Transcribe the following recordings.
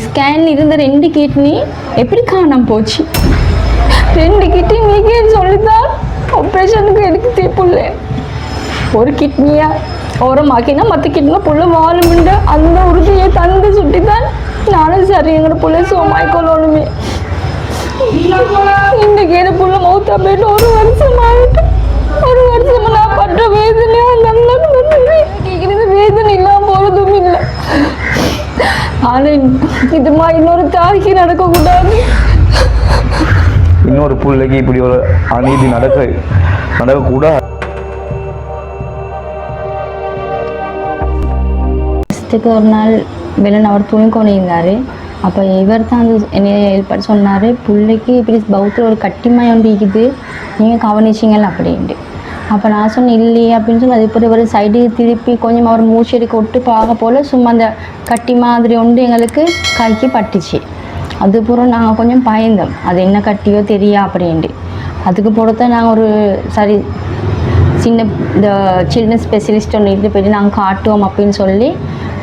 Scan இருந்த ரெண்டு kidney எப்படி காணாம போச்சு? ரெண்டு கிட்னி நீக்கே சொல்லிதான் ஆப்ரேஷனுக்கு எனக்கு தீப்புள்ள ஒரு கிட்னியா ஓரமாக்கினா மற்ற கிட்னா புள்ள வாழுமுண்டு அந்த உறுதியை தந்து சுட்டிதான் நானும் சரி எங்களோட புள்ள சோமாய் கொள்ளணுமே இன்னைக்கு என் புள்ள மௌத்தா போயிட்டு ஒரு வருஷம் ஆகிட்டு ஒரு வருஷம் நான் பட்ட வேதனையா நல்லா வேதனை இல்லாம போறதும் இல்லை. ஆனா இது மாதிரி இன்னொரு தாய்க்கு நடக்கக்கூடாது. இன்னொரு பிள்ளைக்கு இப்படி ஒரு அநீதி நடக்க நடக்கக்கூடாது. ஃபஸ்ட்டுக்கு ஒரு நாள் வெளில அவர் தூங்கி கொண்டு இருந்தார் அப்போ இவர் தான் வந்து என்னைய ஹெல்ப் சொன்னார் பிள்ளைக்கு இப்படி பௌத்தில் ஒரு கட்டிமாய் ஒன்று இருக்குது. நீங்கள் கவனிச்சிங்கல்ல அப்படின்ட்டு. அப்போ நான் சொன்னேன் இல்லையே அப்படின்னு சொல்லி அதுக்கு ஒரு சைடு திருப்பி கொஞ்சம் அவர் மூச்சு எடுக்க விட்டு பார்க்க போல் சும்மா அந்த கட்டி மாதிரி ஒன்று எங்களுக்கு கைக்கு பட்டுச்சு. அதுபுறம் நாங்கள் கொஞ்சம் பயந்தோம். அது என்ன கட்டியோ தெரியா அப்படின்ட்டு. அதுக்கு பொறுத்த நாங்கள் ஒரு சரி சின்ன இந்த சில்ட்ரன் ஸ்பெஷலிஸ்ட் ஒன்று இருந்து போயிட்டு நாங்கள் காட்டுவோம் அப்படின்னு சொல்லி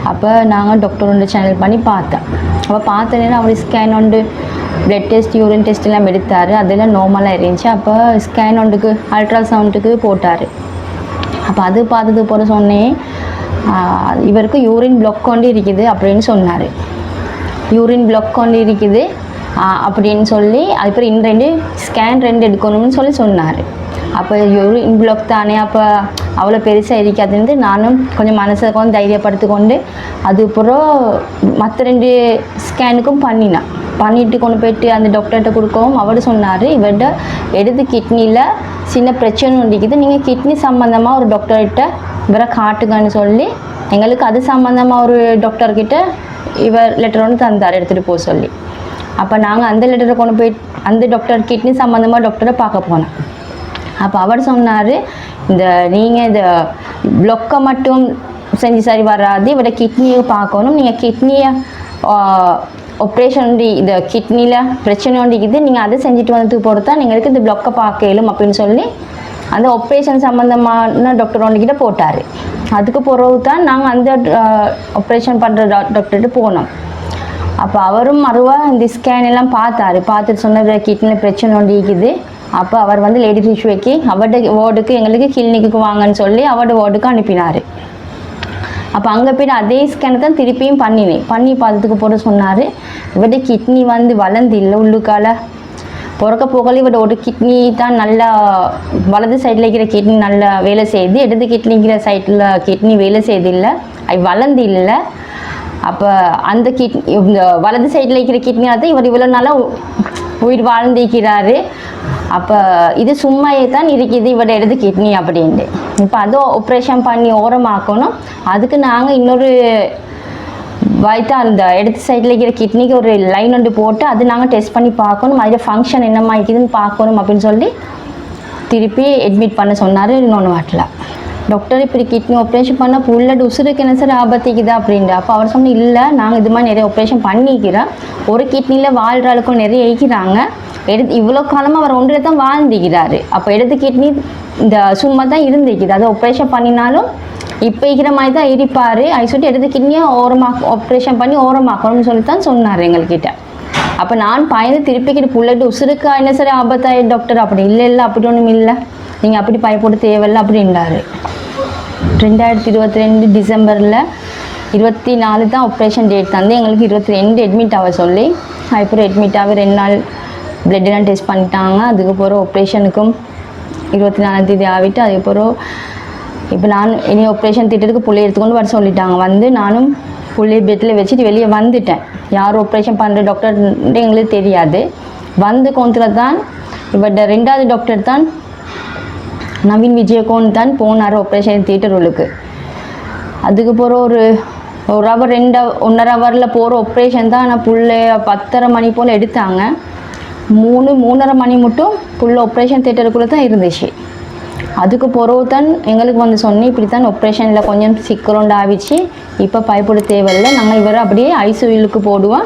அப்போ நாங்கள் டாக்டர் ஒன்று சேனல் பண்ணி பார்த்தேன் அப்போ பார்த்த நேரம் அவர் ஸ்கேன் ஒன்று பிளட் டெஸ்ட் யூரின் டெஸ்ட் எல்லாம் எடுத்தார். அதெல்லாம் நார்மலாக இருந்துச்சு. அப்போ ஸ்கேன் ஒன்றுக்கு அல்ட்ராசவுண்டுக்கு போட்டார். அப்போ அது பார்த்தது போல சொன்னேன் இவருக்கு யூரின் பிளாக் கொண்டு இருக்குது அப்படின்னு சொன்னார். யூரின் பிளாக் கொண்டு இருக்குது அப்படின்னு சொல்லி அதுக்கப்புறம் இன்னும் ரெண்டு ஸ்கேன் ரெண்டு எடுக்கணும்னு சொல்லி சொன்னார். அப்போ ஒரு பிளாக் தானே அப்போ அவ்வளோ பெருசாக இருக்காதுன்னு நானும் கொஞ்சம் மனசை கொஞ்சம் தைரியப்படுத்தி கொண்டு அதுக்கப்புறம் மற்ற ரெண்டு ஸ்கேனுக்கும் பண்ணினேன் பண்ணிட்டு கொண்டு போயிட்டு அந்த டாக்டர்கிட்ட கொடுக்கவும் அவர் சொன்னார் இவர்கிட்ட எடுத்து கிட்னியில் சின்ன பிரச்சனை இருக்குது நீங்கள் கிட்னி சம்மந்தமாக ஒரு டாக்டர்கிட்ட இவரை காட்டுங்கன்னு சொல்லி எங்களுக்கு அது சம்மந்தமாக ஒரு டாக்டர்கிட்ட இவர் லெட்டர் ஒன்று தந்தார் எடுத்துகிட்டு போக சொல்லி. அப்போ நாங்கள் அந்த லெட்டரை கொண்டு போய் அந்த டாக்டர் கிட்னி சம்மந்தமாக டாக்டரை பார்க்க போனோம். அப்போ அவர் சொன்னார் இந்த நீங்கள் இந்த ப்ளொக்கை மட்டும் செஞ்சு சரி வராது இவட கிட்னியை பார்க்கணும். நீங்கள் கிட்னியை ஆப்ரேஷன் இந்த கிட்னியில் பிரச்சனை இருக்குது நீங்கள் அதை செஞ்சுட்டு வந்துட்டு பொறுத்தா நீங்களுக்கு இந்த பிளொக்கை பார்க்க இயலும் அப்படின்னு சொல்லி அந்த ஆப்ரேஷன் சம்மந்தமான டாக்டர் ஒன்றுக்கிட்ட போட்டார். அதுக்கு பிறகு தான் நாங்கள் அந்த ஆப்ரேஷன் பண்ணுற டாக்டர்கிட்ட போனோம். அப்போ அவரும் மறுவா இந்த ஸ்கேன் எல்லாம் பார்த்தாரு. பார்த்துட்டு சொன்னது கிட்னியில் பிரச்சனை ஒன்று இருக்குது அப்போ அவர் வந்து லேடி ஃபிஷ்வேக்கு அவட வார்டுக்கு எங்களுக்கு கிளினிக்கு வாங்கன்னு சொல்லி அவட வார்டுக்கு அனுப்பினார். அப்போ அங்கே போய்ட்டு அதே ஸ்கேனை தான் திருப்பியும் பண்ணினேன் பண்ணி பார்த்ததுக்கு போட சொன்னார் இவட கிட்னி வந்து வளர்ந்து இல்லை உள்ளுக்கால. பிறக்க போகல இவட ஒரு கிட்னி தான் நல்லா வலது சைடில் இருக்கிற கிட்னி நல்லா வேலை செய்யுது இடது கிட்னிங்கிற சைடில் கிட்னி வேலை செய்யுது இல்லை அது வளர்ந்து இல்லை அப்போ அந்த கிட்னி இந்த வலது சைடில் இருக்கிற கிட்னியாக தான் இவர் இவ்வளோ நாளாக உ- உயிர் வாழ்ந்திருக்கிறாரு. அப்போ இது சும்மாயே தான் இருக்குது இவட எடுத்து கிட்னி அப்படின்ட்டு. இப்போ அதுவும் ஆப்ரேஷன் பண்ணி ஓரமாக்கணும். அதுக்கு நாங்கள் இன்னொரு வைத்தா அந்த இடத்து சைடில் இருக்கிற கிட்னிக்கு ஒரு லைன் ஒன்று போட்டு அது நாங்கள் டெஸ்ட் பண்ணி பார்க்கணும். அதில் ஃபங்க்ஷன் என்னமா இருக்குதுன்னு பார்க்கணும் அப்படின்னு சொல்லி திருப்பி அட்மிட் பண்ண சொன்னார் இன்னொன்று வாட்டில். டாக்டர் இப்படி கிட்னி ஆப்ரேஷன் பண்ணால் புள்ள உசுருக்கு என்ன சார் ஆபத்திக்குதா அப்படின்ட்டு அப்போ அவர் சொன்ன இல்லை நாங்கள் இது மாதிரி நிறைய ஆப்ரேஷன் பண்ணிக்கிறோம். ஒரு கிட்னியில் வாழ்கிற அளவுக்கு நிறைய இருக்கிறாங்க எடுத்து இவ்வளோ காலமாக அவர் ஒன்றில் தான் வாழ்ந்துக்கிறாரு. அப்போ எடுத்து கிட்னி இந்த சும்மா தான் இருந்துக்குது. அதை ஆப்ரேஷன் பண்ணினாலும் இப்போ இருக்கிற மாதிரி தான் இருப்பார். அது சொல்லிட்டு எடுத்து கிட்னியை ஓரமாக ஆப்ரேஷன் பண்ணி ஓரமாக்கணும்னு சொல்லி தான் சொன்னார் எங்கள்கிட்ட. அப்போ நான் பயந்து திருப்பிக்கிட்டு புள்ளட்டு உசுருக்கா என்ன சரி ஆபத்தாயி டாக்டர் அப்படி இல்லை இல்லை அப்படி ஒன்றும் இல்லை. நீங்கள் அப்படி பயப்பட தேவையில்லை அப்படின்றாரு. ரெண்டாயிரத்தி இருபத்தி ரெண்டு டிசம்பரில் இருபத்தி நாலு தான் ஆப்ரேஷன் டேட் தந்து எங்களுக்கு இருபத்தி ரெண்டு அட்மிட் ஆக சொல்லி அதுக்கப்புறம் அட்மிட் ஆகி ரெண்டு நாள் blood டெஸ்ட் பண்ணிட்டாங்க. அதுக்கப்புறம் ஆப்ரேஷனுக்கும் இருபத்தி நாலாம் தேதி ஆகிட்டு அதுக்கப்புறம் இப்போ நான் இனி ஆப்ரேஷன் திட்டத்துக்கு பிள்ளைய எடுத்துக்கொண்டு வர சொல்லிட்டாங்க. வந்து நானும் புள்ளி பெட்டில் வச்சுட்டு வெளியே வந்துட்டேன். யார் ஆப்ரேஷன் பண்ணுற டாக்டர் எங்களுக்கு தெரியாது. வந்து கொண்டுல தான் இவட்ட ரெண்டாவது டாக்டர் தான் நவீன் விஜயகோன் தான் போனார் ஆப்ரேஷன் தியேட்டர் உள்ளுக்கு அதுக்கு போகிற ஒரு ஒரு ஹவர் ரெண்டு ஒன்றரை ஹவரில் போகிற ஆப்ரேஷன் தான் ஆனால் புள்ள பத்தரை மணி போல் எடுத்தாங்க. மூணு மூணரை மணி மட்டும் புள்ள ஆப்ரேஷன் தியேட்டருக்குள்ளே தான் இருந்துச்சு. அதுக்கு பிறகு தான் எங்களுக்கு வந்து சொன்னேன் இப்படி தான் ஆப்ரேஷனில் கொஞ்சம் சிக்கரோண்டு ஆவிச்சு இப்போ பயப்பட தேவையில்லை. நாங்கள் இவரை அப்படியே ஐசியூலுக்கு போடுவோம்.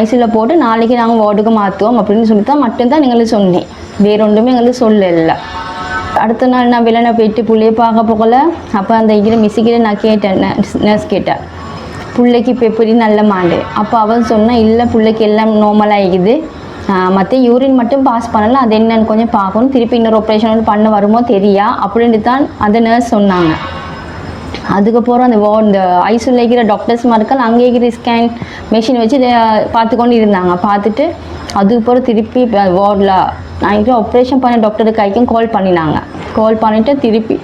ஐசியூவில் போட்டு நாளைக்கு நாங்கள் வார்டுக்கு மாற்றுவோம் அப்படின்னு சொல்லி தான் மட்டும்தான் எங்களுக்கு சொன்னேன். வேற ஒன்றுமே எங்களுக்கு சொல்லலை. அடுத்த நாள் நான் வெளில போயிட்டு பிள்ளைய பார்க்க போகல. அப்போ அந்த இதில் மிஸ்ஸுக்கிட்ட நான் கேட்டேன் நர்ஸ் கேட்டேன் பிள்ளைக்கு இப்போ எப்படி நல்ல மாண்டு அப்போ அவன் சொன்னால் இல்லை பிள்ளைக்கு எல்லாம் நார்மல் ஆகிக்குது மற்ற யூரின் மட்டும் பாஸ் பண்ணலாம். அது என்னன்னு கொஞ்சம் பார்க்கணும். திருப்பி இன்னொரு ஆப்ரேஷன் பண்ண வருமோ தெரியா? அப்படின்ட்டு தான் அந்த நர்ஸ் சொன்னாங்க. அதுக்கப்புறம் அந்த வா இந்த ஐசியூவில் இருக்கிற டாக்டர்ஸ் மக்கள் அங்கே இருக்கிற ஸ்கேன் மெஷின் வச்சு பார்த்து கொண்டு இருந்தாங்க. பார்த்துட்டு அதுக்கப்புறம் திருப்பி வார்டில் நான் ஆப்ரேஷன் பண்ண டாக்டர் கைக்கும் கால் பண்ணினாங்க. கால் பண்ணிவிட்டு திருப்பி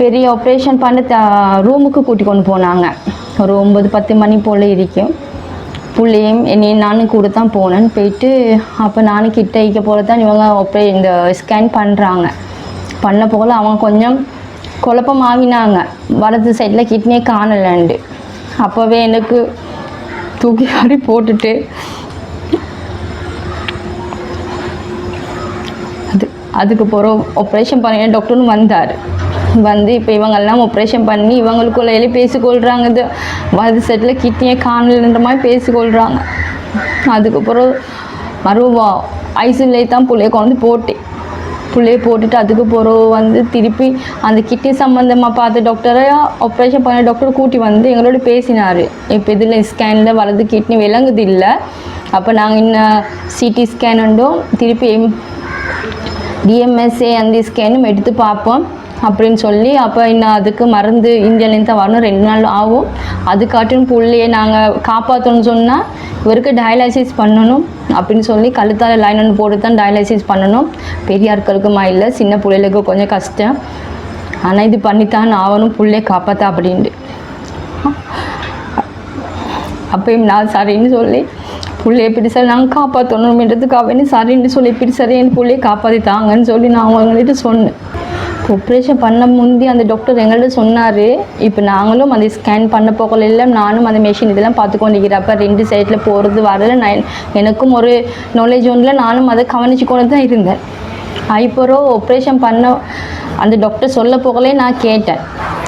பெரிய ஆப்ரேஷன் பண்ண ரூமுக்கு கூட்டி கொண்டு போனாங்க. ஒரு ஒம்பது பத்து மணி போல் இருக்கும். பிள்ளையும் என்னையும் நானும் கூட தான் போனேன் போயிட்டு அப்போ நானும் கிட்ட வைக்க போல தான் இவங்க ஆப்ரே இந்த ஸ்கேன் பண்ணுறாங்க பண்ண போல அவங்க கொஞ்சம் குழப்பமாகினாங்க. வலது சைடில் கிட்னியே காணலண்டு. அப்போவே எனக்கு தூக்கி ஆடி போட்டுட்டு அது அதுக்கு பிறகு ஆப்ரேஷன் பண்ண டாக்டர்னு வந்தார். வந்து இப்போ இவங்கெல்லாம் ஆப்ரேஷன் பண்ணி இவங்களுக்குள்ள எழுதி பேசிக்கொள்கிறாங்க இது வலது சைடில் கிட்னியே காணலன்ற மாதிரி பேசிக்கொள்கிறாங்க அதுக்கப்புறம் மறுவா ஐசியூலே தான் பிள்ளைய கொண்டு போட்டேன் புள்ளைய போட்டுட்டு அதுக்கு போகிறோம் வந்து திருப்பி அந்த கிட்னி சம்மந்தமாக பார்த்த டாக்டரை ஆப்ரேஷன் பண்ண டாக்டர் கூட்டி வந்து எங்களோட பேசினார். இப்போ இதில் ஸ்கேனில் வலது கிட்னி விளங்குது இல்லை. அப்போ நாங்கள் இன்னும் சிடி ஸ்கேன் உண்டும் திருப்பி டிஎம்எஸ்ஏ அந்த ஸ்கேனும் எடுத்து பார்ப்போம். அப்படின்னு சொல்லி அப்போ இன்னும் அதுக்கு மருந்து இந்தியாவிலேருந்து தான் வரணும். ரெண்டு நாள் ஆகும். அதுக்காட்டும் புள்ளையை நாங்கள் காப்பாற்றணும்னு சொன்னால் இவருக்கு டயாலிசிஸ் பண்ணணும் அப்படின்னு சொல்லி கழுத்தால் லைன் ஒன்று போட்டு தான் டயாலிசிஸ் பண்ணணும். பெரியாட்களுக்குமா இல்லை சின்ன பிள்ளைகளுக்கு கொஞ்சம் கஷ்டம். ஆனால் இது பண்ணித்தான் ஆகணும். புள்ளையை காப்பாற்ற அப்படின்ட்டு. அப்பயும் நான் சரின்னு சொல்லி புள்ளைய இப்படி சார் நாங்கள் காப்பாற்றணுன்றதுக்காக வேண்டி சரின்னு சொல்லி இப்படி சரி என் புள்ளையை காப்பாற்றி தாங்கன்னு சொல்லி நான் அவங்கள்ட்ட சொன்னேன். ஆப்ரேஷன் பண்ண முந்தி அந்த டாக்டர் எங்கள்கிட்ட சொன்னார். இப்போ நாங்களும் அந்த ஸ்கேன் பண்ண போகல. இல்லை நானும் அந்த மெஷின் இதெல்லாம் பார்த்து கொண்டிருக்கிறப்ப ரெண்டு சைடில் போகிறது வரல. நான் எனக்கும் ஒரு நாலேஜ் ஒன்றில் நானும் அதை கவனிச்சு கொண்டு தான் இருந்தேன். ஐப்பரோ ஆப்ரேஷன் பண்ண அந்த டாக்டர் சொல்ல போகலே நான் கேட்டேன்.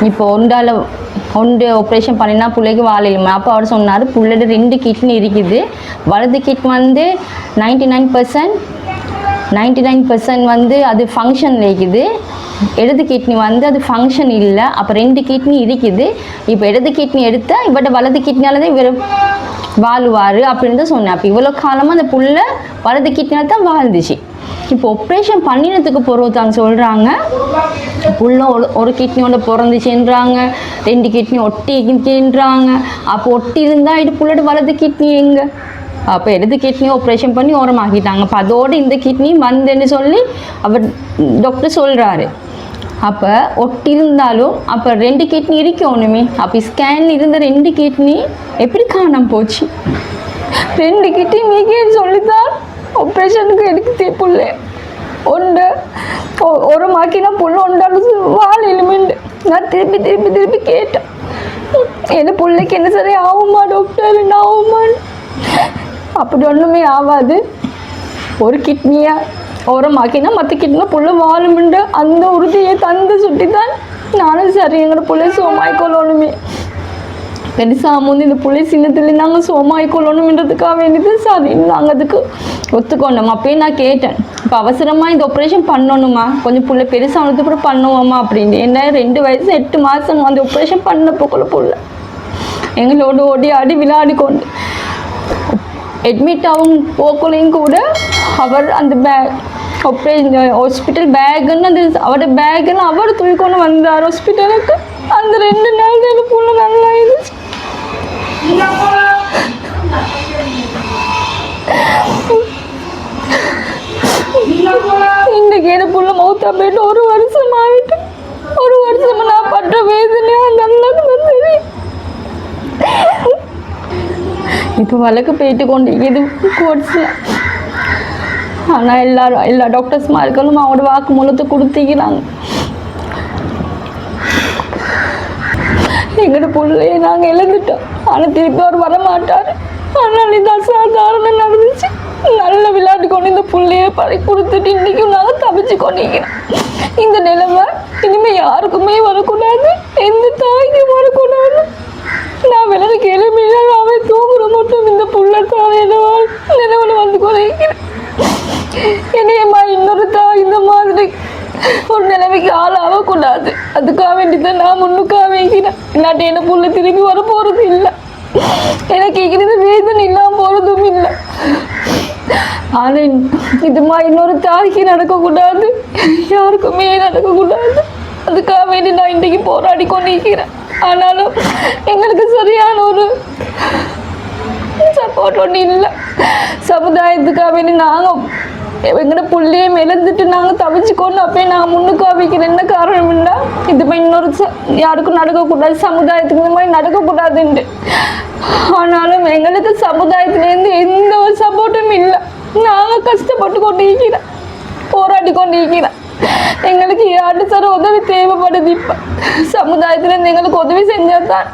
இப்போ ஒன்றால் ஒன்று ஆப்ரேஷன் பண்ணினா பிள்ளைக்கு வாழையுமா அப்போ அவர் சொன்னார் பிள்ளைட ரெண்டு கிட்னி இருக்குது. வலது கிட் வந்து ninety nine percent ninety nine percent வந்து அது ஃபங்க்ஷன் இருக்குது இடது கிட்னி வந்து அது ஃபங்க்ஷன் இல்லை. அப்போ ரெண்டு கிட்னி இருக்குது. இப்போ இடது கிட்னி எடுத்தால் இவட்ட வலது கிட்னியால் தான் இவர் வாழ்வார் அப்படின்னு தான் சொன்னேன். அப்போ இவ்வளோ காலமாக அந்த புள்ள வலது கிட்னியால் தான் வாழ்ந்துச்சு. இப்போ ஆப்ரேஷன் பண்ணினதுக்கு பிறகு சொல்கிறாங்க புள்ள ஒரு ஒரு கிட்னியோட பிறந்துச்சுன்றாங்க. ரெண்டு கிட்னி ஒட்டி இருந்துச்சுன்றாங்க அப்போ ஒட்டி இருந்தால் இது புள்ளோட வலது கிட்னி எங்கே? அப்போ எடுத்து கிட்னி ஆப்ரேஷன் பண்ணி ஓரமாக்கிட்டாங்க. அப்போ அதோடு இந்த கிட்னி வந்துன்னு சொல்லி அவர் டாக்டர் சொல்கிறாரு அப்போ ஒட்டி இருந்தாலும் அப்போ ரெண்டு கிட்னி இருக்கணுமே அப்போ ஸ்கேன் இருந்த ரெண்டு கிட்னி எப்படி காணாம போச்சு? ரெண்டு கிட்னி மீக்கேன்னு சொல்லித்தான் ஆப்ரேஷனுக்கு எடுக்குதே புள்ள. ஒன்று ஒரு மாக்கினா புள்ள ஒன்றாலும் வாழ் எலுமெண்டு நான் திருப்பி திருப்பி திருப்பி கேட்டேன். என்ன பிள்ளைக்கு என்ன சரி ஆகுமா டாக்டர் என்ன ஆகுமான்னு. அப்படி ஒன்றுமே ஆகாது. ஒரு கிட்னியை ஓரமாக்கினா மற்ற கிட்னினா புள்ள வாழும்ண்டு அந்த உறுதியை தந்து சுட்டி தான் நானும் சரி எங்களோட புள்ளை சோமாய்க்கொள்ளணுமே பெருசாக வந்து இந்த புள்ளை சின்னத்தில் நாங்கள் சோமாய்க்கொள்ளணுன்றதுக்காக வேண்டியது சரி நாங்கள் அதுக்கு ஒத்துக்கொண்டோம். அப்பயே நான் கேட்டேன் இப்போ அவசரமாக இந்த ஆப்ரேஷன் பண்ணணுமா? கொஞ்சம் பிள்ளை பெருசானதுக்கு அப்புறம் பண்ணுவோமா? அப்படின்னு. என்ன ரெண்டு வயசு எட்டு மாதம் அந்த ஆப்ரேஷன் பண்ண போக்குள்ள புள்ள. எங்களோட ஓடி ஆடி விளையாடி கொண்டு அட்மிட் ஆகும் போக்குலையும் கூட அவர் அந்த பேக் அப்படியே இந்த ஹாஸ்பிட்டல் பேக்குன்னு அந்த அவரோட பேக்குன்னு அவர் தூக்கிக்கொண்டு வந்தார் ஹாஸ்பிட்டலுக்கு அந்த ரெண்டு நாள் தான் புள்ள நல்லா இருந்துச்சு இன்னைக்கு என் புள்ள மௌத்தா போயிட்டு ஒரு வருஷம் ஆகிட்டு ஒரு வருஷமா நான் பண்ற வேதனையா அந்த அண்ணனுக்கு தான் தெரியும் இப்போ வழக்கு போயிட்டு கொண்டு இது கோர்ட்ஸில் ஆனால் எல்லாரும் எல்லா டாக்டர்ஸ் மார்களும் அவங்களோட வாக்கு மூலத்தை கொடுத்துக்கிறாங்க. எங்களோட பிள்ளைய நாங்கள் இழந்துட்டோம். ஆனால் திருப்பி அவர் வர மாட்டார் ஆனால் இந்த அசாதாரணம் நடந்துச்சு. நல்ல விளையாட்டு கொண்டு இந்த பிள்ளைய பறி கொடுத்துட்டு இன்றைக்கும் நாங்கள் தவிச்சு கொண்டிருக்கிறோம். இந்த நிலைமை இனிமேல் யாருக்குமே வரக்கூடாது. எந்த தாய்க்கும் வரக்கூடாது. நான் விளையாட கிளம்பினா அவன் தூங்குற மட்டும் இந்த புள்ள தான் நிலவில் வந்து குறைகிறேன் என்னையம்மா இன்னொரு தாய் இந்த மாதிரி ஒரு நிலைமைக்கு ஆளாகக்கூடாது. அதுக்காக வேண்டி தான் நான் முன்னுக்காக வைக்கிறேன் நான் இல்லாட்டி என்ன புள்ள திரும்பி வர போகிறது இல்லை. எனக்கு கேட்குறது வேதனை இல்லாமல் போகிறதும் இல்லை. ஆனால் இதுமா இன்னொரு தாய்க்கு நடக்கக்கூடாது. யாருக்குமே நடக்கக்கூடாது. அதுக்காக வேண்டி நான் இன்றைக்கு போராடி கொண்டிருக்கிறேன். ஆனாலும் எங்களுக்கு சரியான ஒரு சப்போர்ட் ஒன்றும் இல்லை. சமுதாயத்துக்காக வேண்டி நாங்கள் எங்களோட புள்ளையே மெலந்துட்டு நாங்கள் தவிச்சுக்கொண்டு அப்பயே நாங்கள் முன்னுக்கு வைக்கிற என்ன இல்லை? இது மாதிரி இன்னொரு ச- யாருக்கும் நடக்கக்கூடாது. சமுதாயத்துக்கு இந்த மாதிரி நடக்கக்கூடாதுன்ட்டு. ஆனாலும் எங்களுக்கு சமுதாயத்துலேருந்து எந்த ஒரு சப்போர்ட்டும் இல்லை. நாங்கள் கஷ்டப்பட்டு கொண்டு இருக்கிறோம் போராடி கொண்டு இருக்கிறோம் எங்களுக்கு யாரு சார் உதவி தேவைப்படுது இப்போ? சமுதாயத்துலேருந்து எங்களுக்கு உதவி செஞ்சால் தான்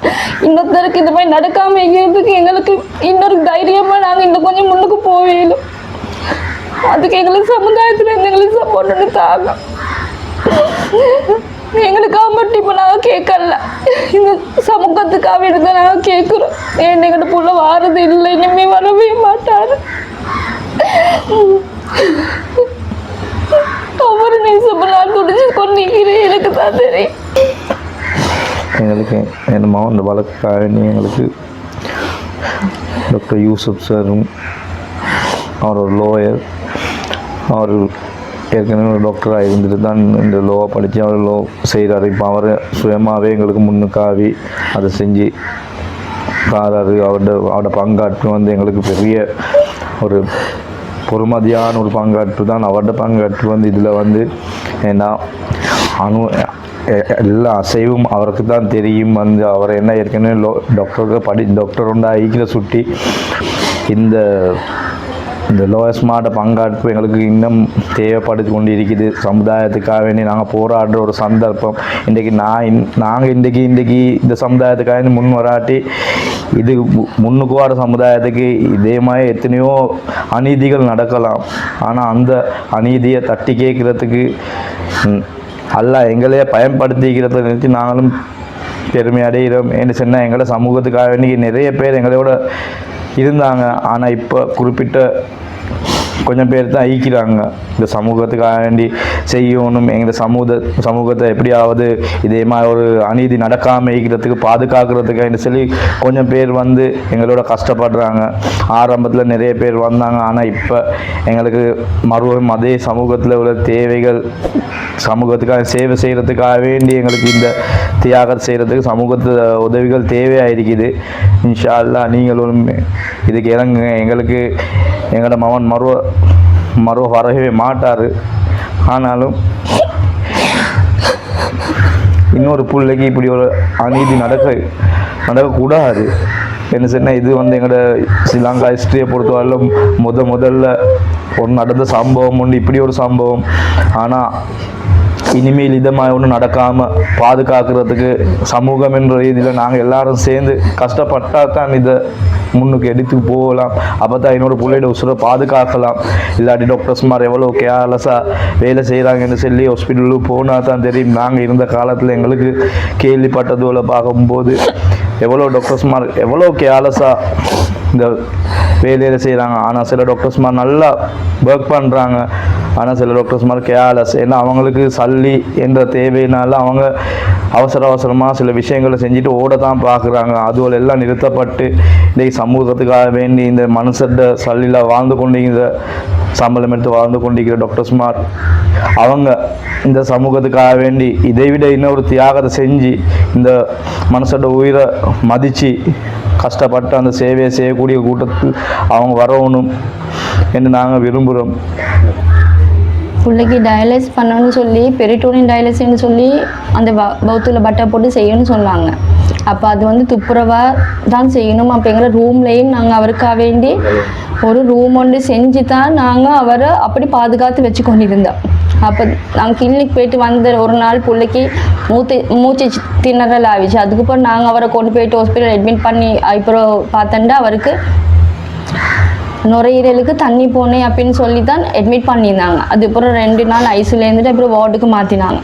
இன்னொருத்தருக்கு இந்த மாதிரி நடக்காமல் இருக்கிறதுக்கு எங்களுக்கு இன்னொரு தைரியமாக நாங்கள் இன்னும் கொஞ்சம் முன்னுக்கு போவேலும். அதுக்கு எங்களுக்கு சமுதாயத்துலேருந்து எங்களுக்கு சப்போர்ட் ஒன்று தாங்க. எங்களுக்காக மட்டும் இப்போ நாங்கள் கேட்கல. இந்த சமூகத்துக்காக இருந்து நாங்கள் கேட்குறோம் ஏன் எங்கள்கிட்ட புள்ள வாரது இல்லை இனிமே வரவே மாட்டார். சகோதரி எங்களுக்கு என் மகன் வழக்குக்காக எங்களுக்கு டாக்டர் யூசுப் சாரும் அவர் ஒரு லோயர் அவர் ஏற்கனவே ஒரு டாக்டராக இருந்துட்டு தான் இந்த லோவை படித்து அவர் லோ செய்கிறார் இப்போ அவர் சுயமாகவே எங்களுக்கு முன்னுக்காவி அதை செஞ்சு தாராரு அவரோட அவரோட பங்காற்று வந்து எங்களுக்கு பெரிய ஒரு பொறுமதியான ஒரு பங்காற்று தான். அவரோட பங்காற்று வந்து இதில் வந்து ஏன்னா அணு எல்லா அசைவும் அவருக்கு தான் தெரியும். வந்து அவர் என்ன ஏற்கனவே லோ டாக்டருக்கு படி டாக்டர் உண்டா ஐக்கிய சுட்டி இந்த இந்த லோயஸ் மாட பங்காட்பு எங்களுக்கு இன்னும் தேவைப்பட்டு கொண்டு இருக்குது சமுதாயத்துக்காக வேண்டி நாங்கள் போராடுற ஒரு சந்தர்ப்பம். இன்றைக்கி நான் இன் நாங்கள் இன்றைக்கி இன்றைக்கி இந்த சமுதாயத்துக்காக வேண்டி முன் வராட்டி இது முன்னுக்கு வர சமுதாயத்துக்கு இதே மாதிரி எத்தனையோ அநீதிகள் நடக்கலாம். ஆனால் அந்த அநீதியை தட்டி கேட்குறதுக்கு அல்லாஹ் எங்களையே பயன்படுத்திக்கிறத நினைச்சு நாங்களும் பெருமை அடைகிறோம் என்று சொன்னால் எங்களோட சமூகத்துக்காக வேண்டி நிறைய பேர் எங்களோட இருந்தாங்க. ஆனால் இப்போ குறிப்பிட்ட கொஞ்சம் பேர் தான் ஈக்கிறாங்க இந்த சமூகத்துக்காக வேண்டி செய்யணும். எங்கள் சமூக சமூகத்தை எப்படியாவது இதே மாதிரி ஒரு அநீதி நடக்காமல் ஈக்கிறதுக்கு பாதுகாக்கிறதுக்காக சொல்லி கொஞ்சம் பேர் வந்து எங்களோட கஷ்டப்படுறாங்க. ஆரம்பத்தில் நிறைய பேர் வந்தாங்க. ஆனால் இப்போ எங்களுக்கு மறுபடியும் அதே சமூகத்தில் உள்ள தேவைகள் சமூகத்துக்காக சேவை செய்கிறதுக்காக வேண்டி எங்களுக்கு இந்த தியாகம் செய்கிறதுக்கு சமூகத்து உதவிகள் தேவையாக இருக்குது இன்ஷா அல்லாஹ் நீங்களும் இதுக்கு இறங்குங்க. எங்களுக்கு எங்களோட மகன் மருவ மறு வரவே மாட்டார். ஆனாலும் இன்னொரு பிள்ளைக்கு இப்படி ஒரு அநீதி நடக்க நடக்கக்கூடாது. என்ன சொன்னால் இது வந்து எங்களோட ஸ்ரீலங்கா ஹிஸ்ட்ரியை பொறுத்தவரையிலும் முத முதல்ல ஒரு நடந்த சம்பவம் உண்டு இப்படி ஒரு சம்பவம். ஆனால் இனிமேல் இதை மாதிரி ஒன்றும் நடக்காமல் பாதுகாக்கிறதுக்கு சமூகம் என்ற ரீதியில் நாங்கள் எல்லாரும் சேர்ந்து கஷ்டப்பட்டால் தான் இதை முன்னுக்கு எடுத்து போகலாம். அப்போ தான் என்னோட பிள்ளையோட உசுரை பாதுகாக்கலாம். இல்லாட்டி டாக்டர்ஸ்மார் எவ்வளோ கேர்லெஸ்ஸாக வேலை செய்கிறாங்கன்னு சொல்லி ஹாஸ்பிட்டலுக்கு போனால் தான் தெரியும். நாங்கள் இருந்த காலத்தில் எங்களுக்கு கேள்விப்பட்டதோல பார்க்கும்போது எவ்வளோ டாக்டர்ஸ்மார் எவ்வளோ கேர்லெஸ்ஸாக இந்த வேலையில் செய்கிறாங்க ஆனால் சில டாக்டர்ஸ்மார் நல்லா ஒர்க் பண்ணுறாங்க ஆனால் சில டாக்டர்ஸ்மார் கேர்லெஸ் ஏன்னா அவங்களுக்கு சல்லி என்ற தேவையினால அவங்க அவசர அவசரமாக சில விஷயங்களை செஞ்சுட்டு ஓட தான் பார்க்குறாங்க. அதுவள் எல்லாம் நிறுத்தப்பட்டு இன்றைக்கு சமூகத்துக்காக வேண்டி இந்த மனுஷர்ட சல்லியில் வாழ்ந்து கொண்டிருக்கிற சம்பளம் எடுத்து வாழ்ந்து கொண்டிருக்கிற டாக்டர்ஸ்மார் அவங்க இந்த சமூகத்துக்காக வேண்டி இதை விட இன்னொரு தியாகத்தை செஞ்சு இந்த மனுஷோட உயிரை மதித்து கஷ்டப்பட்டு அந்த சேவையை செய்யக்கூடிய கூட்டத்தில் அவங்க வரணும் என்று நாங்கள் விரும்புகிறோம் பிள்ளைக்கு டயாலிஸ் பண்ணணும்னு சொல்லி பெரிட்டோனியம் டயாலிசிஸ்னு சொல்லி அந்த ப பௌத்தில் பட்டை போட்டு செய்யணும்னு சொன்னாங்க. அப்போ அது வந்து துப்புரவா தான் செய்யணும் அப்போ எங்களை ரூம்லேயும் நாங்கள் அவருக்காக வேண்டி ஒரு ரூம் ஒன்று செஞ்சு தான் நாங்கள் அவரை அப்படி பாதுகாத்து வச்சு கொண்டிருந்தோம் அப்போ நாங்கள் கிளினிக் போயிட்டு வந்த ஒரு நாள் பிள்ளைக்கு மூத்து மூச்சு திணறல் ஆகிடுச்சு அதுக்கப்புறம் நாங்கள் அவரை கொண்டு போயிட்டு ஹாஸ்பிட்டல் அட்மிட் பண்ணி அப்புறம் பார்த்தோன்னா அவருக்கு நுரையீரலுக்கு தண்ணி போனேன் அப்படின்னு சொல்லி தான் அட்மிட் பண்ணியிருந்தாங்க அதுக்கப்புறம் ரெண்டு நாள் ஐசியூல இருந்துட்டு அப்புறம் வார்டுக்கு மாற்றினாங்க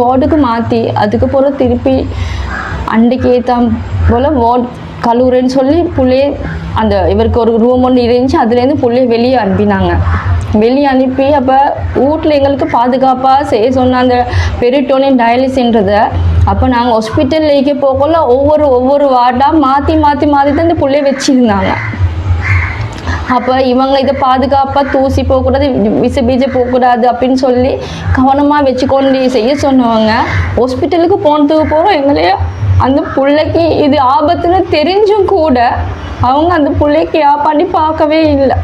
வார்டுக்கு மாற்றி அதுக்கப்புறம் திருப்பி அன்றைக்கு ஏற்ற போல் வார்டு கல்லூரின்னு சொல்லி புள்ளையே அந்த இவருக்கு ஒரு ரூம் ஒன்று இருந்துச்சு. அதுலேருந்து புள்ளைய வெளியே அனுப்பினாங்க. வெளியே அனுப்பி அப்போ வீட்டில் எங்களுக்கு பாதுகாப்பாக செய்ய சொன்ன அந்த பெரிட்டோனியன் டயாலிசின்றதை அப்போ நாங்கள் ஹாஸ்பிட்டலில் இருக்க போகல ஒவ்வொரு ஒவ்வொரு வார்டாக மாற்றி மாற்றி மாற்றி தான் இந்த பிள்ளைய வச்சுருந்தாங்க. அப்போ இவங்க இதை பாதுகாப்பாக தூசி போகக்கூடாது விச பீஜ போகக்கூடாது அப்படின்னு சொல்லி கவனமாக வச்சுக்கொண்டு செய்ய சொன்னவங்க. ஹாஸ்பிட்டலுக்கு போனதுக்கு போகிறோம் எங்களையே அந்த பிள்ளைக்கு இது ஆபத்துன்னு தெரிஞ்சும் கூட அவங்க அந்த பிள்ளைக்கு பண்ணி பார்க்கவே இல்லை.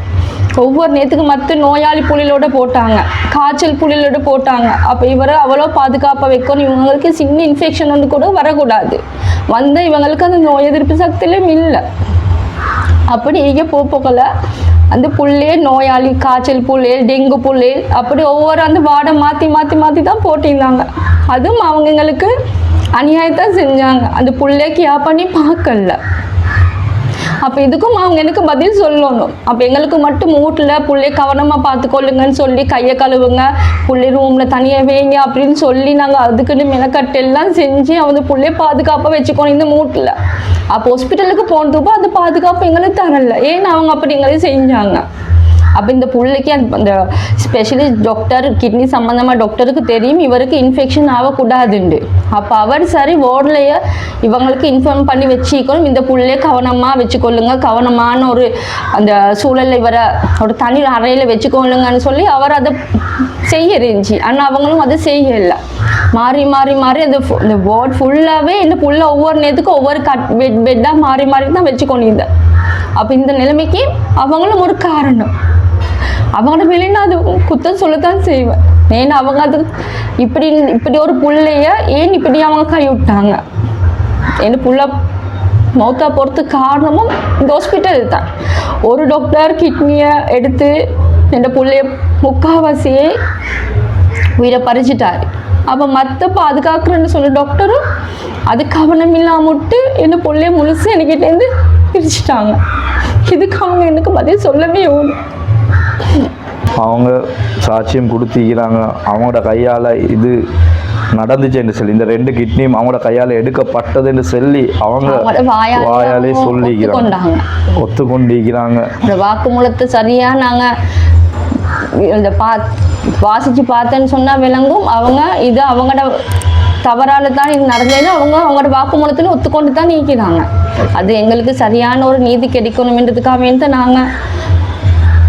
ஒவ்வொரு நேரத்துக்கு மற்ற நோயாளி புள்ளிலோட போட்டாங்க. காய்ச்சல் புள்ளிலோட போட்டாங்க. அப்போ இவரை அவ்வளோ பாதுகாப்பாக வைக்கணும். இவங்களுக்கு சின்ன இன்ஃபெக்ஷன் வந்து கூட வரக்கூடாது. வந்த இவங்களுக்கு அந்த நோய் எதிர்ப்பு சக்தியிலும் இல்லை. அப்படி இங்கே போகல. அந்த புள்ளே நோயாளி காய்ச்சல் புள்ளேல் டெங்கு புள்ளேல் அப்படி ஒவ்வொரு அந்த வார்டை மாற்றி மாற்றி மாற்றி தான் போட்டிருந்தாங்க. அதுவும் அவங்க எங்களுக்கு அநியாயத்தான் செஞ்சாங்க. அந்த பிள்ளைக்கு யா பண்ணி பார்க்கல. அப்போ இதுக்கும் அவங்க எனக்கு பதில் சொல்லணும். அப்போ எங்களுக்கு மட்டும் வீட்டில் பிள்ளைய கவனமாக பார்த்துக்கொள்ளுங்கன்னு சொல்லி கையை கழுவுங்க. பிள்ளை ரூமில் தனியாக வைங்க அப்படின்னு சொல்லி நாங்கள் அதுக்குன்னு மெனக்கட்டு எல்லாம் செஞ்சு அவங்க பிள்ளைய பாதுகாப்பாக வச்சுக்கணும் இந்த மூட்டில் அப்போ ஹாஸ்பிட்டலுக்கு போனதுப்போ அந்த பாதுகாப்பு எங்களுக்கு தரல. ஏன்னா அவங்க அப்படி எங்களையும் செஞ்சாங்க. அப்போ இந்த பிள்ளைக்கு அந்த ஸ்பெஷலிஸ்ட் டாக்டர் கிட்னி சம்மந்தமாக டாக்டருக்கு தெரியும் இவருக்கு இன்ஃபெக்ஷன் ஆகக்கூடாதுண்டு. அப்போ அவர் சரி வார்ட்லேயே இவங்களுக்கு இன்ஃபார்ம் பண்ணி வச்சுக்கணும். இந்த புள்ளைய கவனமாக வச்சுக்கொள்ளுங்க. கவனமான ஒரு அந்த சூழலில் இவரை ஒரு தனி அறையில் வச்சுக்கொள்ளுங்கன்னு சொல்லி அவர் அதை செய்ய இருந்துச்சு. ஆனால் அவங்களும் அதை செய்யலை. மாறி மாறி மாறி அந்த ஃபு- இந்த வார்டு ஃபுல்லாகவே இந்த புள்ள ஒவ்வொரு நேரத்துக்கும் ஒவ்வொரு கட் பெட் பெட்டாக மாறி மாறி தான் வச்சுக்கொண்டிருந்தேன் அப்போ இந்த நிலைமைக்கு அவங்களும் ஒரு காரணம். அவங்களோட மேலே நான் அது குத்தம் சொல்லத்தான் செய்வேன். ஏன்னா அவங்க அது இப்படி இப்படி ஒரு பிள்ளைய ஏன் இப்படி அவங்க கைவிட்டாங்க? என் புள்ள மௌத்தா போகிறது காரணமும் இந்த ஹாஸ்பிட்டல் தான். ஒரு டாக்டர் கிட்னியை எடுத்து என் பிள்ளைய முக்காவாசியே உயிரை பறிச்சிட்டார். அப்போ மற்ற பாதுகாக்கிறேன்னு சொன்ன டாக்டரும் அது கவனம் இல்லாம விட்டு என்ன பிள்ளைய முழுசு என்கிட்டேருந்து பிரிச்சுட்டாங்க. இதுக்கு அவங்க எனக்கு பதில் சொல்லவே ஒன்று அவங்க சாட்சியம் கொடுத்திக்கிறாங்க அவங்களோட கையால் இது நடந்துச்சுன்னு சொல்லி இந்த ரெண்டு கிட்னியும் அவங்களோட கையால் எடுக்கப்பட்டதுன்னு சொல்லி அவங்க வாயாலே சொல்லிக்கிறாங்க. ஒத்துக்கொண்டிருக்கிறாங்க. அந்த வாக்குமூலத்தை சரியாக நாங்கள் இந்த பா வாசித்து பார்த்தேன்னு சொன்னால் விளங்கும். அவங்க இது அவங்களோட தவறால தான் இது நடந்ததுன்னு அவங்க அவங்களோட வாக்குமூலத்தில் ஒத்துக்கொண்டு தான் நீக்கிறாங்க அது எங்களுக்கு சரியான ஒரு நீதி கிடைக்கணுன்றதுக்காக வேண்டி நாங்கள்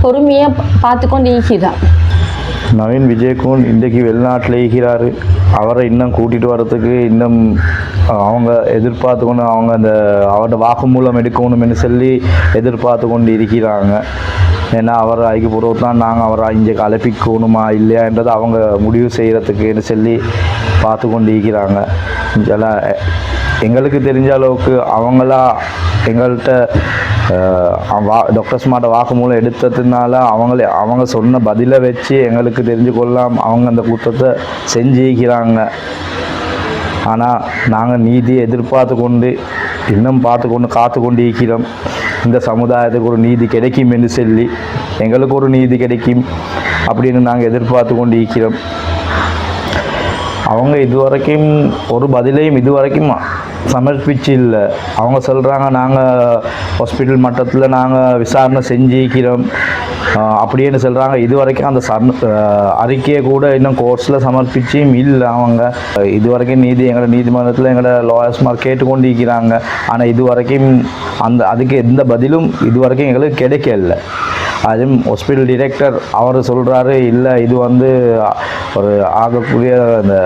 பொறுமையாக பார்த்துக்கொண்டு ஈக்கிறோம் நவீன் விஜயகுமார் இன்றைக்கு வெளிநாட்டில் இருக்கிறார். அவரை இன்னும் கூட்டிகிட்டு வர்றதுக்கு இன்னும் அவங்க எதிர்பார்த்து கொண்டு அவங்க அந்த அவரோட வாக்குமூலம் எடுக்கணும்னு சொல்லி எதிர்பார்த்து கொண்டு இருக்கிறாங்க. ஏன்னா அவர் அதுக்கு பிறகு தான் நாங்கள் அவரை இங்கே அழைப்பிக்கணுமா இல்லையான்றதை அவங்க முடிவு செய்கிறதுக்குன்னு சொல்லி பார்த்து கொண்டு இருக்கிறாங்க. இதெல்லாம் எங்களுக்கு தெரிஞ்ச அளவுக்கு அவங்களா எங்கள்கிட்ட வா டாக்டர்ஸ் மாட்ட வாக்குமூலம் எடுத்ததுனால அவங்களே அவங்க சொன்ன பதிலை வச்சு எங்களுக்கு தெரிஞ்சு கொள்ளலாம் அவங்க அந்த குற்றத்தை செஞ்சிருக்கிறாங்க ஆனால் நாங்கள் நீதியை எதிர்பார்த்து கொண்டு இன்னும் பார்த்து கொண்டு காத்து கொண்டு இருக்கிறோம் இந்த சமுதாயத்துக்கு ஒரு நீதி கிடைக்கும் என்று சொல்லி எங்களுக்கு ஒரு நீதி கிடைக்கும் அப்படின்னு நாங்கள் எதிர்பார்த்து கொண்டு இருக்கிறோம் அவங்க இதுவரைக்கும் ஒரு பதிலையும் இதுவரைக்கும் சமர்ப்பிச்சு இல்லை அவங்க சொல்கிறாங்க நாங்கள் ஹாஸ்பிட்டல் மட்டத்தில் நாங்கள் விசாரணை செஞ்சிருக்கிறோம் அப்படின்னு சொல்கிறாங்க இது வரைக்கும் அந்த சம் அறிக்கையை கூட இன்னும் கோர்ஸில் சமர்ப்பிச்சும் இல்லை அவங்க. இது வரைக்கும் நீதி எங்களோட நீதிமன்றத்தில் எங்களோட லாயர்ஸ்மார் கேட்டுக்கொண்டு இருக்கிறாங்க ஆனால் இது வரைக்கும் அந்த அதுக்கு எந்த பதிலும் இது வரைக்கும் எங்களுக்கு கிடைக்கல. அதுவும் ஹாஸ்பிட்டல் டிரெக்டர் அவர் சொல்கிறாரு இல்லை இது வந்து ஒரு ஆகக்கூடிய அந்த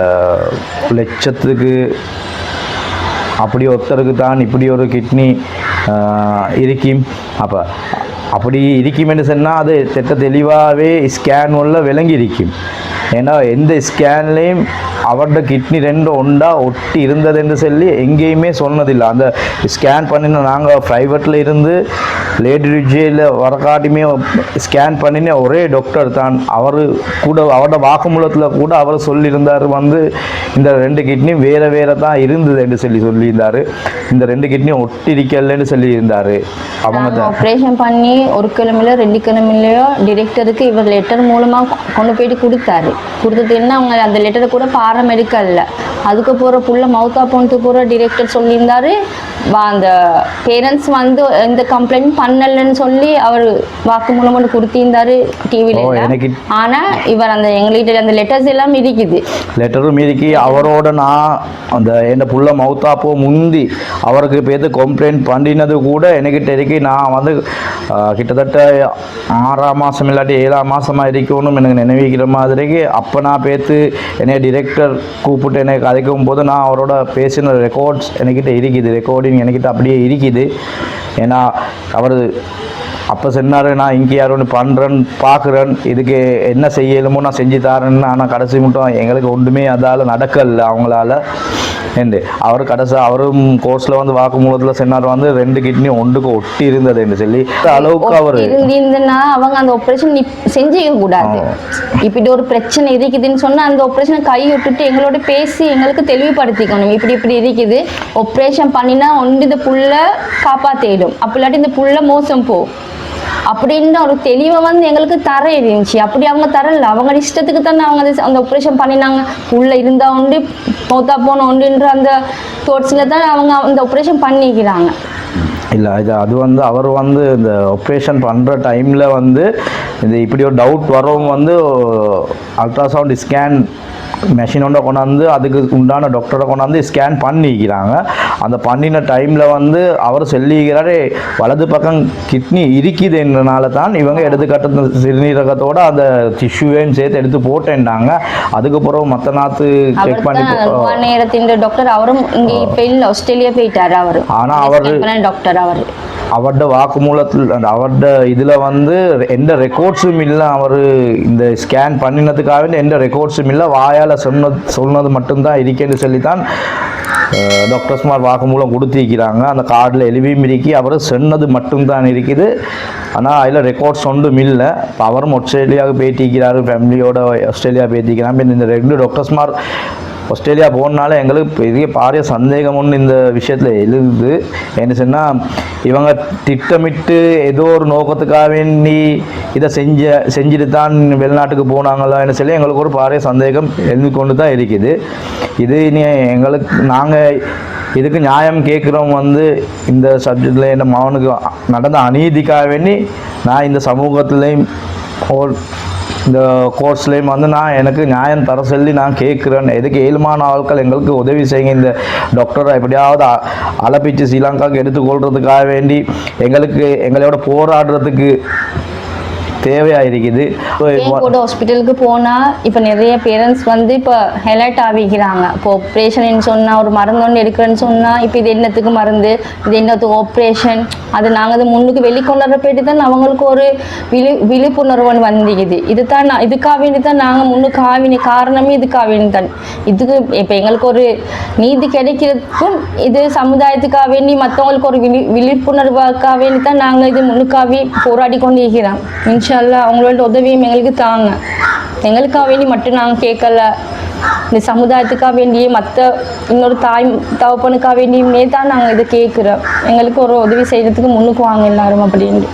லட்சத்துக்கு அப்படி ஒருத்தருக்கு தான் இப்படி ஒரு கிட்னி இருக்கும். அப்போ அப்படி இருக்குமென்னு சொன்னால் அது திட்ட தெளிவாகவே ஸ்கேன் உள்ள விளங்கி இருக்கும் ஏன்னா எந்த ஸ்கேன்லேயும் அவரோட கிட்னி ரெண்டு ஒண்டா ஒட்டி இருந்ததுன்னு சொல்லி எங்கேயுமே சொன்னதில்லை. அந்த ஸ்கேன் பண்ணின நாங்கள் ப்ரைவேட்டில் இருந்து லேடி ரிஜியில் வரக்காட்டியுமே ஸ்கேன் பண்ணின ஒரே டாக்டர் தான். அவர் கூட அவரோட வாக்குமூலத்தில் கூட அவர் சொல்லியிருந்தார் வந்து இந்த ரெண்டு கிட்னியும் வேறு வேறு தான் இருந்தது என்று சொல்லி சொல்லியிருந்தார். இந்த ரெண்டு கிட்னியும் ஒட்டி இருக்கலன்னு சொல்லியிருந்தார். அவங்க தான். ஆப்ரேஷன் பண்ணி ஒரு கிழமையில ரெண்டு கிழமையிலையோ டிரெக்டருக்கு இவர் லெட்டர் மூலமாக கொண்டு போயிட்டு கொடுத்தாரு. கொடுத்தது என்ன? அவங்க அந்த லெட்டரை கூட பாரம் எடுக்கல அதுக்கு போகிற புள்ள மவுத்தா போனது போகிற டிரெக்டர் சொல்லியிருந்தாரு. அந்த பேரண்ட்ஸ் வந்து இந்த கம்ப்ளைண்ட் பண்ணலன்னு சொல்லி அவர் வாக்குமூலம் ஒன்று கொடுத்திருந்தாரு டிவியில் ஆனால் இவர் அந்த எங்கள்கிட்ட அந்த லெட்டர்ஸ் எல்லாம் இருக்குது லெட்டரும் மீதிக்கு அவரோட நான் அந்த என் புள்ள மவுத்தாப்போ முந்தி அவருக்கு பேத்து கம்ப்ளைண்ட் பண்ணினது கூட என்கிட்ட இருக்கு. நான் வந்து கிட்டத்தட்ட ஆறாம் மாதம் இல்லாட்டி ஏழாம் மாதமாக இருக்கணும் எனக்கு நினைவிக்கிற மாதிரிக்கு அப்போ நான் பேத்து என்னை டிரெக்டர் கூப்பிட்டு என்னை கதைக்கும் போது நான் அவரோட பேசின ரெக்கார்ட்ஸ் என்கிட்ட இருக்குது. ரெக்கார்டிங் என்கிட்ட அப்படியே இருக்குது. ஏன்னா அவர் அப்போ சொன்னார் நான் இங்கே யாரும் ஒன்று பண்ணுறேன் பார்க்குறேன் இதுக்கு என்ன செய்யலுமோ நான் செஞ்சு தரேன்னு ஆனால் கடைசி மட்டும் எங்களுக்கு ஒன்றுமே அதால் நடக்கல அவங்களால. என்று அவர் கடைசி அவரும் கோர்ஸில் வந்து வாக்குமூலத்தில் சொன்னார் வந்து ரெண்டு கிட்னி ஒன்றுக்கு ஒட்டி இருந்தது என்று சொல்லி? அளவுக்கு அவர் இருந்திருந்தா அவங்க அந்த ஆப்ரேஷன் செஞ்சிக்க கூடாது. இப்படி ஒரு பிரச்சனை இருக்குதுன்னு சொன்னா அந்த ஆப்ரேஷனை கை விட்டுட்டு எங்களோட பேசி எங்களுக்கு தெளிவுபடுத்திக்கணும். இப்படி இப்படி இருக்குது. ஆப்ரேஷன் பண்ணினா ஒன்று இந்த புள்ள காப்பாத்திடும். அப்படி இல்லாட்டி இந்த புள்ள மோசம் போ. அப்படின்ற ஒரு தெளிவை வந்து எங்களுக்கு தர இருந்துச்சு. அப்படி அவங்க தரல. அவங்க இஷ்டத்துக்கு தானே அவங்க அந்த ஆப்ரேஷன் பண்ணினாங்க. உள்ள இருந்தா உண்டு போத்தா போன உண்டுன்ற அந்த தோட்ஸில் தான் அவங்க அந்த ஆப்ரேஷன் பண்ணிக்கிறாங்க. இல்லை இது அது வந்து அவர் வந்து இந்த ஆப்ரேஷன் பண்ணுற டைமில் வந்து இந்த இப்படி ஒரு டவுட் வரவும் வந்து அல்ட்ராசவுண்ட் ஸ்கேன் மெஷினோட கொண்டாந்து அதுக்கு உண்டான டாக்டரை கொண்டாந்து ஸ்கேன் பண்ணிக்கிறாங்க. அந்த பண்ணின டைமில் வந்து அவர் சொல்லிக்கிறாரு வலது பக்கம் கிட்னி இருக்குதுன்றனால தான் இவங்க எடுத்துக்காட்டு சிறுநீரகத்தோட அந்த டிஷ்யூவையும் சேர்த்து எடுத்து போட்டேன்டாங்க. அதுக்கப்புறம் மற்ற நாத்து செக் பண்ணி நேரத்தின் டாக்டர் அவரும் இங்க இப்ப இல்ல ஆஸ்திரேலியா போயிட்டாரு அவரு. ஆனா அவரு- டாக்டர் அவரு. அவட வாக்குமூலத்தில் அந்த இதில் வந்து எந்த ரெக்கார்ட்ஸும் இல்லை அவர் இந்த ஸ்கேன் பண்ணினதுக்காக எந்த ரெக்கார்ட்ஸும் இல்லை வாயால் சொன்னது சொன்னது மட்டும்தான் இருக்கேன்னு சொல்லி தான் டாக்டர்ஸ்மார் வாக்குமூலம் கொடுத்திருக்கிறாங்க. அந்த கார்டில் எழுவியும் இருக்கி அவர் சொன்னது மட்டும்தான் இருக்குது. ஆனால் அதில் ரெக்கார்ட்ஸ் ஒன்றும் இல்லை. இப்போ அவரும் ஆஸ்திரேலியாவுக்கு பேட்டிக்கிறாரு ஃபேமிலியோட ஆஸ்திரேலியா பேட்டிக்கிறாங்க இந்த ரெண்டு டாக்டர்ஸ்மார் ஆஸ்திரேலியா போனால எங்களுக்கு பெரிய பாரிய சந்தேகம் ஒன்று இந்த விஷயத்தில் எழுது என்ன சொன்னால் இவங்க திட்டமிட்டு ஏதோ ஒரு நோக்கத்துக்காக வேண்டி இதை செஞ்ச செஞ்சுட்டு தான் வெளிநாட்டுக்கு போனாங்களான்னு சொல்லி எங்களுக்கு ஒரு பாரிய சந்தேகம் எழுதி கொண்டு தான் இருக்குது. இது இனி எங்களுக்கு நாங்கள் இதுக்கு நியாயம் கேட்குறோம் வந்து இந்த சப்ஜெக்டில் என்ன மகனுக்கு நடந்த அநீதிக்காக வேண்டி நான் இந்த சமூகத்துலேயும் ஒரு இந்த கோர்ஸ்லேயும் வந்து நான் எனக்கு நியாயம் தர சொல்லி நான் கேட்குறேன். எதுக்கு ஏழுமான ஆட்கள் எங்களுக்கு உதவி செய்யுங்க. இந்த டாக்டரை எப்படியாவது அ- அலப்பிச்சு ஸ்ரீலங்காவுக்கு எடுத்துக்கொள்றதுக்காக வேண்டி எங்களுக்கு எங்களோட போராடுறதுக்கு தேவையாக இருக்குது ஹாஸ்பிட்டலுக்கு போனா இப்ப நிறைய பேரண்ட்ஸ் வந்து இப்ப ஹெலர்ட் ஆகிக்கிறாங்க. இப்போ ஆப்ரேஷன் சொன்னா ஒரு மருந்து ஒன்று எடுக்கிறேன்னு சொன்னா இப்போ இது என்னத்துக்கு மருந்து? இது என்னத்துக்கு ஆப்ரேஷன் அது நாங்க அது முன்னுக்கு வெளிக்கொண்டு போயிட்டு தான் அவங்களுக்கு ஒரு விழி விழிப்புணர்வு வந்துக்குது இதுதான் நான் இதுக்காக வேண்டி தான் நாங்கள் முன்னுக்கு ஆவின காரணமே இதுக்காக வேண்டி தான் இதுக்கு இப்போ எங்களுக்கு ஒரு நீதி கிடைக்கிறதுக்கும் இது சமுதாயத்துக்காக வேண்டி மற்றவங்களுக்கு ஒரு விழி விழிப்புணர்வுக்காக வேண்டி தான் நாங்கள் இது முன்னுக்காவே போராடி கொண்டு இருக்கிறோம் இன்ஷால்லா அவங்களோட உதவியும் எங்களுக்கு தாங்க. எங்களுக்காக வேண்டி மட்டும் நாங்கள் கேட்கல இந்த சமுதாயத்துக்காக வேண்டியே மற்ற இன்னொரு தாய் தகப்பனுக்காக வேண்டியுமே தான் நாங்கள் இதை கேட்குறோம் எங்களுக்கு ஒரு உதவி செய்கிறதுக்கு முன்னுக்கு வாங்க எல்லாரும் அப்படின்ட்டு